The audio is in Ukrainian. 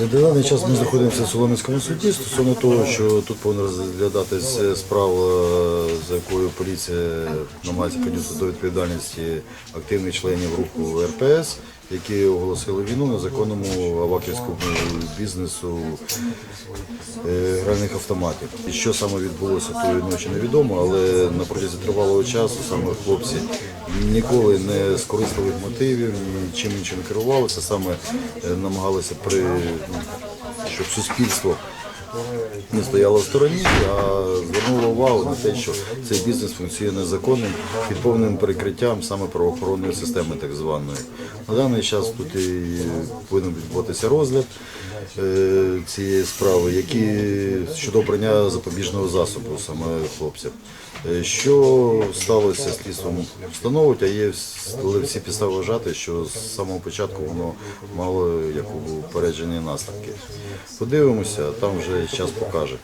На даний час ми знаходимося в Солом'янському суді стосовно того, що тут повинна розглядатись справа, за якою поліція намагається притягнути до відповідальності активних членів руху РПС, які оголосили війну незаконному аваківському бізнесу е, гральних автоматів. І що саме відбулося тої ночі, невідомо, але на протязі тривалого часу саме хлопці ніколи не з мотивів, нічим іншим керувалися, саме е, намагалися при щоб суспільство не стояло в стороні, а звернуло увагу на те, що цей бізнес функціонує незаконним під повним перекриттям саме правоохоронної системи, так званої. На даний час тут і повинен відбуватися розгляд е, цієї справи, які щодо обрання запобіжного засобу саме хлопців. Е, Що сталося слідством встановить, а є вс- всі підстави вважати, що з самого початку воно мало упереджені наслідки. Подивимося, там вже час покаже.